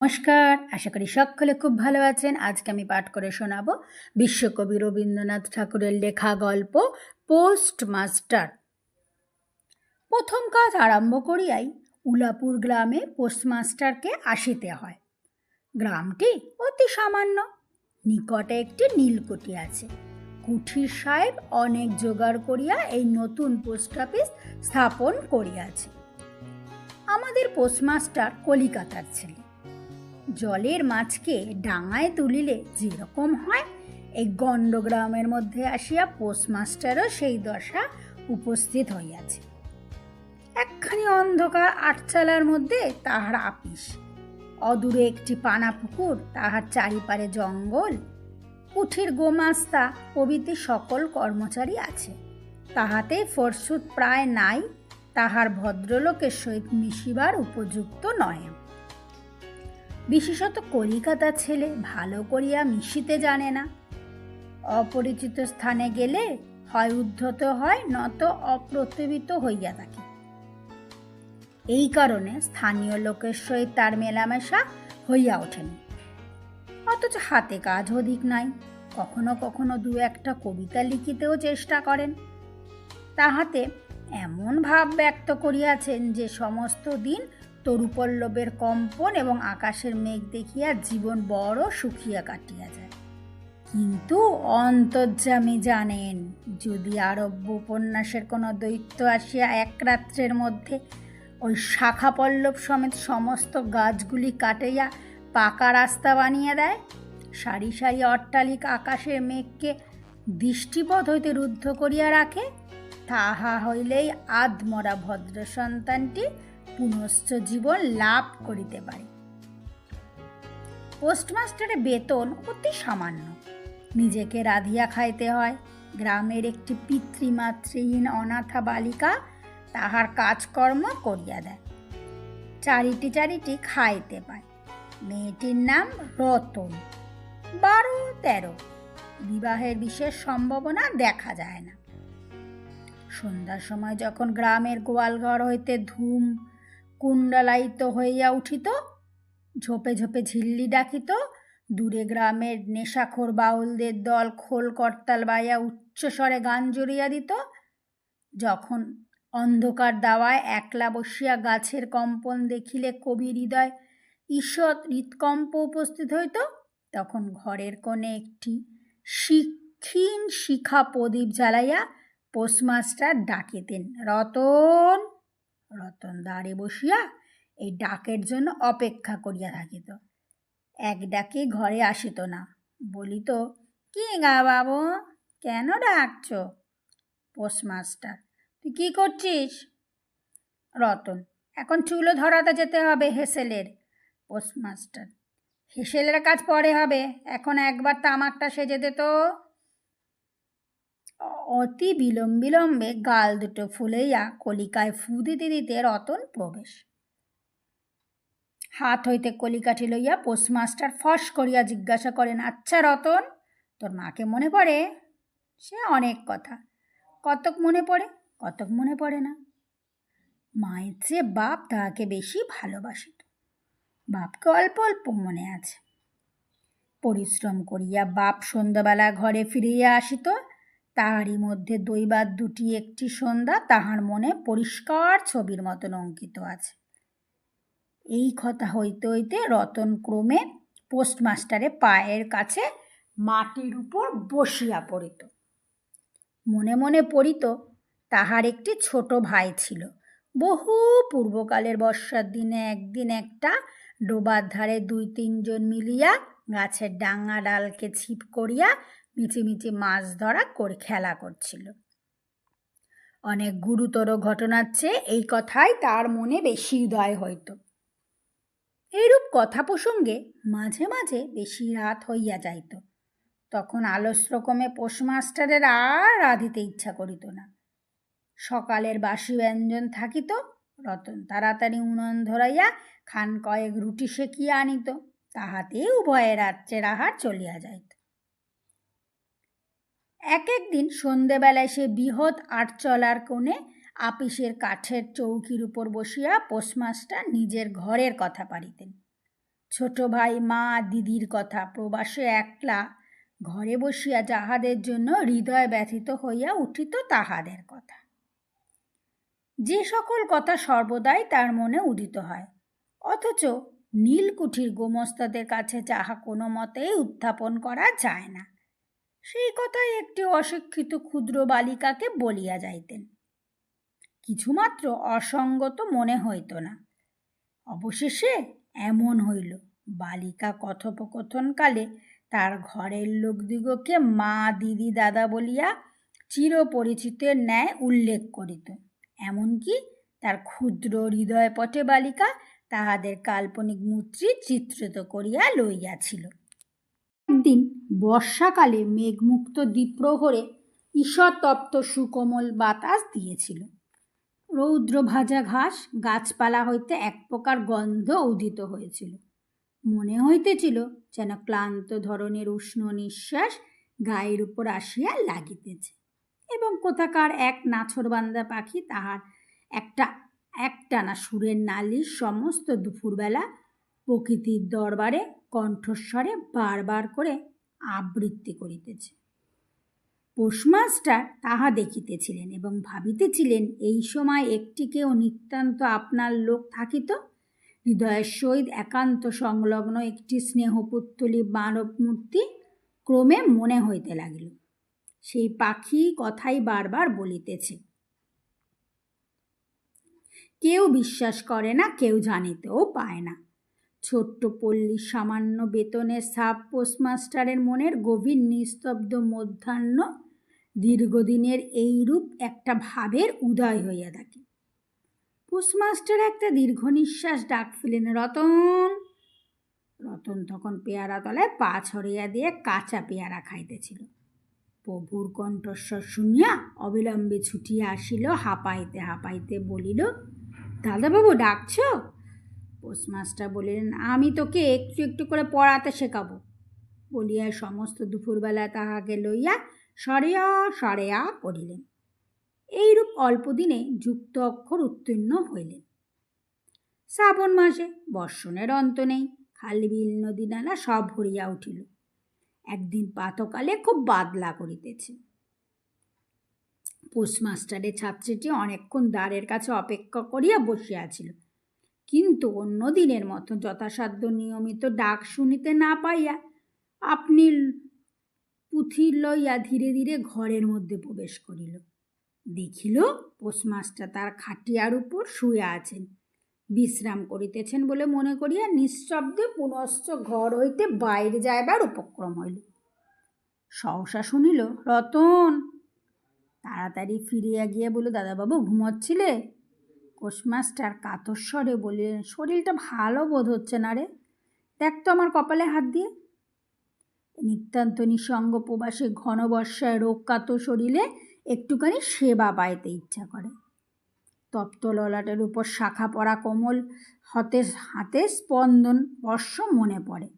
নমস্কার, আশা করি সকলে খুব ভালো আছেন। আজকে আমি পাঠ করে শোনাবো বিশ্বকবি রবীন্দ্রনাথ ঠাকুরের লেখা গল্প, পোস্ট মাস্টার। প্রথম কাজ আরম্ভ করিয়াই উলাপুর গ্রামে পোস্টমাস্টারকে আসিতে হয়। গ্রামটি অতি সামান্য, নিকটে একটি নীলকুঠি আছে। কুঠির সাহেব অনেক জোগাড় করিয়া এই নতুন পোস্ট অফিস স্থাপন করিয়াছে। আমাদের পোস্টমাস্টার কলিকাতার ছেলে। জলের মাছকে ডাঙায় তুলিলে যেরকম হয়, এই গণ্ডগ্রামের মধ্যে আসিয়া পোস্টমাস্টারও সেই দশা উপস্থিত হইয়াছে। একখানি অন্ধকার আটচালার মধ্যে তাহার আপিস। অদূরে একটি পানা পুকুর তাহার চারিপারে জঙ্গল কুঠির গোমাস্তা প্রভৃতি সকল কর্মচারী আছে। তাহাতে ফরসুদ প্রায় নাই, তাহার ভদ্রলোকের সহিত মিশিবার উপযুক্ত নয় বিশেষত কলিকাতার ছেলে ভালো করিয়া মিশিতে জানে না। অপরিচিত স্থানে গেলে হয় উদ্ধত হয়, নত অপ্রতিবিত হইয়া থাকে। এই কারণে স্থানীয় লোকের সহিত তার মেলামেশা হইয়া ওঠেনি অথচ হাতে কাজ অধিক নাই, কখনো কখনো দু একটা কবিতা লিখিতেও চেষ্টা করেন। তাহাতে এমন ভাব ব্যক্ত করিয়াছেন যে সমস্ত দিন তরুপল্লবের কম্পন এবং আকাশের মেঘ দেখিয়া জীবন বড় সুখিয়া কাটিয়া যায়। কিন্তু অন্তর্যামী জানেন, যদি আরব্য উপন্যাসের কোনো দৈত্য আসিয়া এক রাত্রের মধ্যে ওই শাখা পল্লব সমেত সমস্ত গাছগুলি কাটাইয়া পাকা রাস্তা বানিয়ে দেয়, সারি সারি অট্টালিকা আকাশের মেঘকে দৃষ্টিপথ হইতে রুদ্ধ করিয়া রাখে, তাহা হইলেই আধমরা ভদ্র সন্তানটি পুনশ্চ জীবন লাভ করিতে পারে। পোস্টমাস্টারের বেতন অতি সামান্য। নিজেকে রাধিয়া খাইতে হয়। গ্রামের একটি পিতৃমাতৃহীন অনাথা বালিকা তাহার কাজকর্ম করিয়া দেয়। চারিটি চারিটি খাইতে পায়। মেয়েটির নাম রতন। বারো, তেরো। বিবাহের বিশেষ সম্ভাবনা দেখা যায় না। সন্ধ্যার সময় যখন গ্রামের গোয়ালঘর হইতে ধূম কুণ্ডলায়িত হইয়া উঠিত, ঝোপে ঝোপে ঝিল্লি ডাকিত, দূরে গ্রামের নেশাখোর বাউলদের দল খোল করতাল বাইয়া উচ্চস্বরে গান জড়িয়া দিত। যখন অন্ধকার দাওয়ায় একলা বসিয়া গাছের কম্পন দেখিলে কবি হৃদয় ঈষৎ হৃৎকম্প উপস্থিত হইত, তখন ঘরের কোণে একটি শিক্ষীন শিখা প্রদীপ জ্বালাইয়া পোস্টমাস্টার ডাকিতেন, রতন রতন দাঁড়ে বসিয়া এই ডাকের জন্য অপেক্ষা করিয়া থাকিত। এক ডাকে ঘরে আসিত না, বলিত, কি গা বাবু, কেন ডাকছ? পোস্টমাস্টার তুই কি করছিস? রতন, এখন চুলো ধরাতে যেতে হবে হেসেলের। পোস্টমাস্টার হেসেলের কাজ পরে হবে, এখন একবার তামাকটা সেজে দে তো। অতি বিলম্ব বিলম্বে গাল দুটো ফুলেইয়া কলিকায় ফু দিতে দিতে রতন প্রবেশ। হাত হইতে কলিকাঠি লইয়া পোস্টমাস্টার ফস করিয়া জিজ্ঞাসা করেন আচ্ছা রতন, তোর মাকে মনে পড়ে? সে অনেক কথা। কতক মনে পড়ে, কতক মনে পড়ে না। মায়ের চেয়ে বাপ তাহাকে বেশি ভালোবাসিত বাপকে অল্প অল্প মনে আছে। পরিশ্রম করিয়া বাপ সন্ধ্যাবেলা ঘরে ফিরিয়া আসিত তাহারই মধ্যে দৈবাত দুটি একটি সন্ধ্যা তাহার মনে পরিষ্কার ছবির মতন অঙ্কিত আছে। এই কথা হইতে হইতে রতন ক্রমে পোস্টমাস্টারে পায়ের কাছে মাটির উপর বসিয়া পড়িত। মনে মনে পড়িত তাহার একটি ছোট ভাই ছিল। বহু পূর্বকালের বর্ষার দিনে একদিন একটা ডোবার ধারে দুই তিনজন মিলিয়া গাছের ডাঙা ডালকে ছিপ করিয়া মিচিমিচি মাছ ধরা করে খেলা করছিল। অনেক গুরুতর ঘটনার চেয়ে এই কথাই তার মনে বেশি উদয় হইত। এইরূপ কথা প্রসঙ্গে মাঝে মাঝে বেশি রাত হইয়া যাইত। তখন আলস্যক্রমে পোস্টমাস্টারের আর রাঁধিতে ইচ্ছা করিত না। সকালের বাসি ব্যঞ্জন থাকিত, রতন তাড়াতাড়ি উনন ধরাইয়া খান কয়েক রুটি সেকিয়া আনিত তাহাতে উভয়ে রাত্রের আহার চলিয়া যাইত। এক একদিন সন্ধেবেলায় সে বৃহৎ আটচলার কোণে আপিসের কাঠের চৌকির উপর বসিয়া পোস্টমাস্টার নিজের ঘরের কথা পারিতেন ছোট ভাই, মা, দিদির কথা, প্রবাসে একলা ঘরে বসিয়া যাহাদের জন্য হৃদয় ব্যথিত হইয়া উঠিত তাহাদের কথা। যে সকল কথা সর্বদাই তার মনে উদিত হয়, অথচ নীলকুঠির গোমস্তাদের কাছে যাহা কোনো মতেই উত্থাপন করা যায় না। সেই কথাই একটি অশিক্ষিত ক্ষুদ্র বালিকাকে বলিয়া যাইতেন। কিছুমাত্র অসঙ্গত মনে হইত না। অবশেষে এমন হইল, বালিকা কথোপকথনকালে তার ঘরের লোকদিগকে মা, দিদি, দাদা বলিয়া চিরপরিচিতের ন্যায় উল্লেখ করিত। এমনকি তার ক্ষুদ্র হৃদয়পটে বালিকা তাহাদের কাল্পনিক মূর্তি চিত্রিত করিয়া লইয়াছিল। একদিন বর্ষাকালে মেঘমুক্ত দ্বীপ্রহরে ঈষৎতপ্ত সুকোমল বাতাস দিয়েছিল। রৌদ্র ভাজা ঘাস গাছপালা হইতে এক প্রকার গন্ধ উদিত হয়েছিল। মনে হইতেছিল যেন ক্লান্ত ধরনের উষ্ণ নিঃশ্বাস গায়ের উপর আসিয়া লাগিতেছে এবং কোথাকার এক নাছরবান্দা পাখি তাহার একটা, একটানা সুরের নালিশ সমস্ত দুপুরবেলা প্রকৃতির দরবারে কণ্ঠস্বরে বারবার করে আবৃত্তি করিতেছে। পোষমাস্টার তাহা দেখিতেছিলেন এবং ভাবিতেছিলেন, এই সময় একটিকেও নিতান্ত আপনার লোক থাকিত? হৃদয়ের সহিত একান্ত সংলগ্ন একটি স্নেহপুত্তলি মানব মূর্তি ক্রমে মনে হইতে লাগিল। সেই পাখি কথাই বারবার বলিতেছে, কেউ বিশ্বাস করে না, কেউ জানিতেও পায় না। ছোট্ট পল্লীর সামান্য বেতনের সাব পোস্টমাস্টারের মনের গভীর নিস্তব্ধ মধ্যাহ্ন দীর্ঘদিনের এইরূপ একটা ভাবের উদয় হইয়া থাকে। পোস্টমাস্টার একটা দীর্ঘ নিঃশ্বাস ডাক ফেলেন, রতন! রতন তখন পেয়ারা তলায় পা ছড়িয়া দিয়ে কাঁচা পেয়ারা খাইতেছিল। প্রভুর কণ্ঠস্বর শুনিয়া অবিলম্বে ছুটিয়া আসিল, হাঁপাইতে হাঁপাইতে বলিল, দাদাবাবু, ডাকছ? পোস্টমাস্টার বলিলেন, আমি তোকে একটু একটু করে পড়াতে শেখাবো। বলিয়া সমস্ত দুপুরবেলা তাহাকে লইয়া সরেয়া সরেয়া পড়িলেন। এইরূপ অল্পদিনে যুক্ত অক্ষর উত্তীর্ণ হইলেন। শ্রাবণ মাসে বর্ষণের অন্ত নেই, খালি, বিল, নদী, নালা সব ভরিয়া উঠিল। একদিন পাতকালে খুব বাদলা করিতেছে। পোস্টমাস্টারের ছাত্রীটি অনেকক্ষণ দ্বারের কাছে অপেক্ষা করিয়া বসিয়াছিল কিন্তু অন্য দিনের মতো যথাসাধ্য নিয়মিত ডাক শুনিতে না পাইয়া আপনি পুঁথি লইয়া ধীরে ধীরে ঘরের মধ্যে প্রবেশ করিল। দেখিল পোস্টমাস্টার তার খাটিয়ার উপর শুয়ে আছেন। বিশ্রাম করিতেছেন বলে মনে করিয়া নিঃশব্দে পুনশ্চ ঘর হইতে বাইরে যাইবার উপক্রম হইল। সহসা শুনিল, রতন! তাড়াতাড়ি ফিরিয়া গিয়ে বলল, দাদাবাবু ঘুমোচ্ছিলে? কোষমাস্টার কাতস্বরে বলিলেন, শরীরটা ভালো বোধ হচ্ছে না রে? দেখ তো আমার কপালে হাত দিয়ে। নিতান্ত নিঃসঙ্গ প্রবাসে ঘন বর্ষায় রোগ কাত শরীরে একটুখানি সেবা পাইতে ইচ্ছা করে। তপ্ত ললাটের উপর শাখা পড়া কোমল হতে হাতে স্পন্দন বর্ষ মনে পড়ে।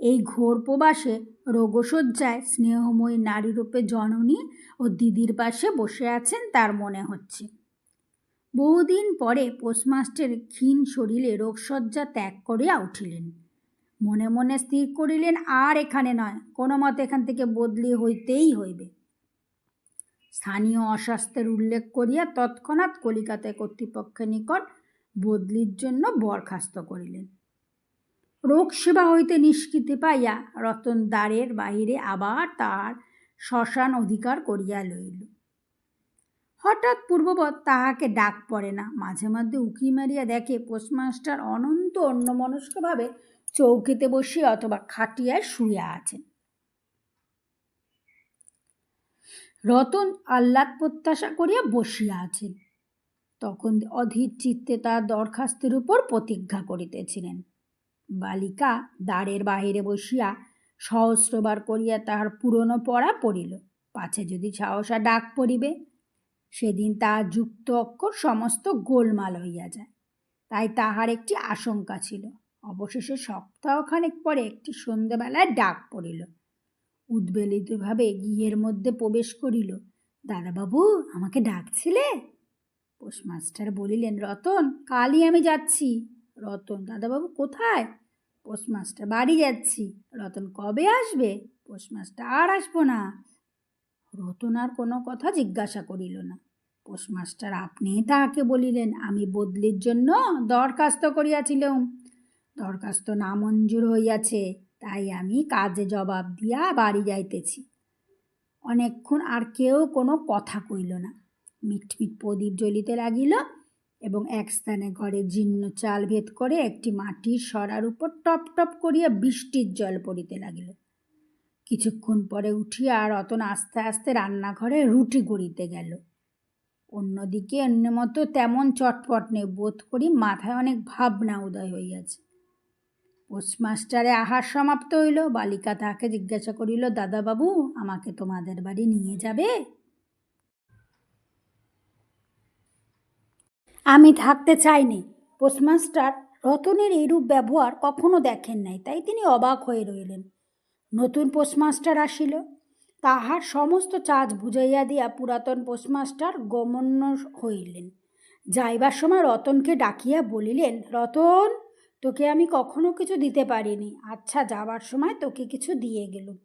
এই ঘোর প্রবাসে রোগশয্যায় স্নেহময়ী নারীরূপে জননী ও দিদির পাশে বসে আছেন তার মনে হচ্ছে। বহুদিন পরে পোস্টমাস্টার ক্ষীণ শরীরে রোগশয্যা ত্যাগ করিয়া উঠিলেন। মনে মনে স্থির করিলেন, আর এখানে নয়, কোনো মতে এখান থেকে বদলি হইতেই হইবে। স্থানীয় অস্বাস্থ্যের উল্লেখ করিয়া তৎক্ষণাৎ কলিকাতায় কর্তৃপক্ষের নিকট বদলির জন্য বরখাস্ত করিলেন। রোগ সেবা হইতে নিষ্কৃতি পাইয়া রতন দ্বারের বাহিরে আবার তাহার শ্মশান অধিকার করিয়া লইল। হঠাৎ পূর্ববৎ তাহাকে ডাক পড়ে না। মাঝে মধ্যে উকি মারিয়া দেখে পোস্টমাস্টার অনন্ত অন্যমনস্কভাবে চৌকিতে বসিয়া অথবা খাটিয়ায় শুয়ে আছেন। রতন আহ্লাদ প্রত্যাশা করিয়া বসিয়া আছেন। তখন অধীর চিত্তে তার দরখাস্তের উপর প্রতিজ্ঞা করিতেছিলেন। বালিকা দ্বারের বাহিরে বসিয়া সহস্রবার করিয়া তাহার পুরনো পড়া পড়িল। পাছে যদি সাহসা ডাক পড়িবে, সেদিন তাহার যুক্ত অক্ষর সমস্ত গোলমাল হইয়া যায়। তাই তাহার একটি আশঙ্কা ছিল। অবশেষে সপ্তাহখানেক পরে একটি সন্ধ্যেবেলায় ডাক পড়িল। উদ্বেলিতভাবে গৃহের মধ্যে প্রবেশ করিল, দাদাবাবু, আমাকে ডাকছিলে? পোস্টমাস্টার বলিলেন, রতন, কালই আমি যাচ্ছি। রতন, দাদাবাবু কোথায়? পোস্টমাস্টার বাড়ি যাচ্ছি। রতন কবে আসবে? পোস্টমাস্টার আর আসব না। রতন আর কোনো কথা জিজ্ঞাসা করিল না। পোস্টমাস্টার আপনি তাহাকে বলিলেন, আমি বদলির জন্য দরখাস্ত করিয়াছিলাম। দরখাস্ত নামঞ্জুর হইয়াছে, তাই আমি কাজে জবাব দিয়া বাড়ি যাইতেছি। অনেকক্ষণ আর কেউ কোনো কথা কইল না। মিটমিট প্রদীপ জ্বলিতে লাগিল। এবং এক স্থানে ঘরে জীর্ণ চাল ভেদ করে একটি মাটির সরার উপর টপ টপ করিয়া বৃষ্টির জল পড়িতে লাগিল। কিছুক্ষণ পরে উঠিয়া রতন আস্তে আস্তে রান্নাঘরে রুটি গড়িতে গেল। অন্যদিকে অন্য মতো তেমন চটপট নেই, বোধ করি মাথায় অনেক ভাবনা উদয় হইয়াছে। পোস্টমাস্টারে আহার সমাপ্ত হইল, বালিকা তাহাকে জিজ্ঞাসা করিল, দাদাবাবু, আমাকে তোমাদের বাড়ি নিয়ে যাবে? আমি থাকতে চাইনি। পোস্টমাস্টার রতনের এইরূপ ব্যবহার কখনো দেখেন নাই, তাই তিনি অবাক হয়ে রইলেন। নতুন পোস্টমাস্টার আসিল। তাহার সমস্ত চাজ বুঝাইয়া দিয়া পুরাতন পোস্টমাস্টার গমন্য হইলেন। যাইবার সময় রতনকে ডাকিয়া বলিলেন, রতন, তোকে আমি কখনো কিছু দিতে পারিনি। আচ্ছা যাবার সময় তোকে কিছু দিয়ে গেলুম।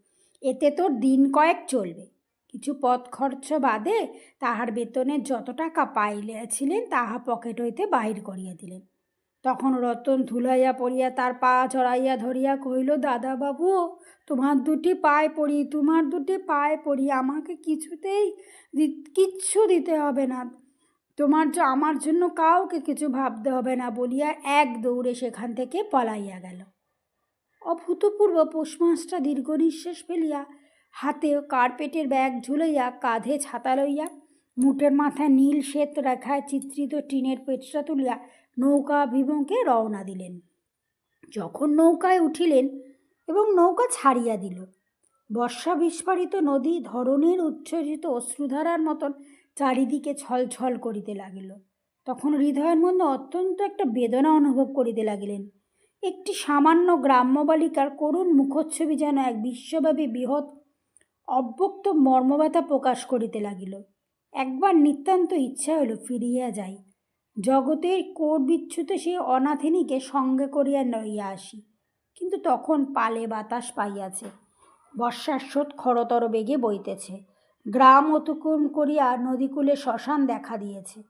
এতে তোর দিন কয়েক চলবে। কিছু পথ খরচ বাদে তাহার বেতনের যত টাকা পাইলেছিলেন তাহা পকেট হইতে বাহির করিয়া দিলেন। তখন রতন ধুলাইয়া পড়িয়া তার পা চড়াইয়া ধরিয়া কহিল দাদা বাবু তোমার দুটি পায়ে পড়ি, তোমার দুটি পায়ে পড়ি, আমাকে কিছুতেই কিচ্ছু দিতে হবে না। তোমার আমার জন্য কাউকে কিছু ভাবতে হবে না বলিয়া এক দৌড়ে সেখান থেকে পলাইয়া গেল। অভূতপূর্ব পোষমাসটা দীর্ঘ নিঃশ্বাস ফেলিয়া হাতে কার্পেটের ব্যাগ ঝুলাইয়া কাঁধে ছাতা লইয়া মুটের মাথায় নীল শ্বেত রেখায় চিত্রিত টিনের পেটটা তুলিয়া নৌকা অভিমুখে রওনা দিলেন। যখন নৌকায় উঠিলেন এবং নৌকা ছাড়িয়া দিল, বর্ষা বিস্ফারিত নদী ধরনের উচ্ছ্বসিত অশ্রুধারার মতন চারিদিকে ছলছল করিতে লাগিল। তখন হৃদয়ের মধ্যে অত্যন্ত একটা বেদনা অনুভব করিতে লাগিলেন। একটি সামান্য গ্রাম্য বালিকার করুণ মুখচ্ছবি যেন এক বিশ্বব্যাপী বৃহৎ অব্যক্ত মর্মব্যথা প্রকাশ করিতে লাগিল। একবার নিতান্ত ইচ্ছা হইল ফিরিয়া যাই। জগতের কোর বিচ্ছুত সেই অনাথিনীকে সঙ্গে করিয়া লইয়া আসি। কিন্তু তখন পালে বাতাস পাইয়াছে। বর্ষার স্রোত খরতর বেগে বইতেছে। গ্রাম অতিক্রম করিয়া নদীকূলে শ্মশান দেখা দিয়েছে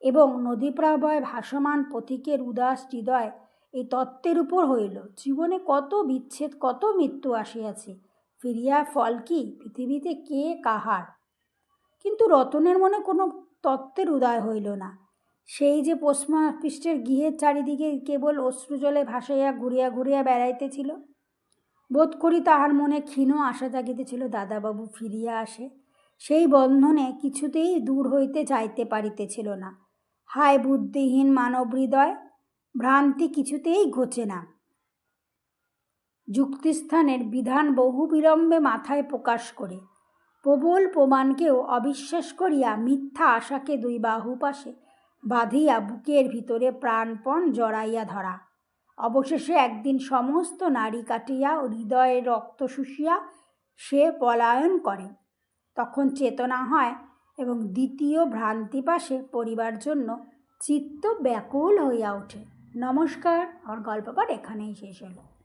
এবং নদীপ্রাবয় ভাসমান পথিকের উদাস হৃদয় এই তত্ত্বের উপর হইল, জীবনে কত বিচ্ছেদ, কত মৃত্যু আসিয়াছে। ফিরিয়া ফল কি পৃথিবীতে কে কাহার? কিন্তু রতনের মনে কোনো তত্ত্বের উদয় হইল না। সেই যে পশ্মা পৃষ্ঠের গৃহের চারিদিকে কেবল অশ্রুজলে ভাসাইয়া ঘুরিয়া ঘুরিয়া বেড়াইতেছিল, বোধ করি তাহার মনে ক্ষীণ আশা জাগিতেছিল, দাদাবাবু ফিরিয়া আসে, সেই বন্ধনে কিছুতেই দূর হইতে যাইতে পারিতেছিল না। হায় বুদ্ধিহীন মানব হৃদয় ভ্রান্তি কিছুতেই ঘোচে না। যুক্তিস্থানের বিধান বহু বিলম্বে মাথায় প্রকাশ করে। প্রবল প্রমাণকেও অবিশ্বাস করিয়া মিথ্যা আশাকে দুই বাহু পাশে বাঁধিয়া বুকের ভিতরে প্রাণপণ জড়াইয়া ধরা। অবশেষে একদিন সমস্ত নারী কাটিয়া হৃদয়ে রক্ত শুষিয়া সে পলায়ন করে। তখন চেতনা হয় এবং দ্বিতীয় ভ্রান্তি পাশে পরিবার জন্য চিত্ত ব্যাকুল হইয়া ওঠে। নমস্কার আমার গল্প পাঠ এখানেই শেষ হলো।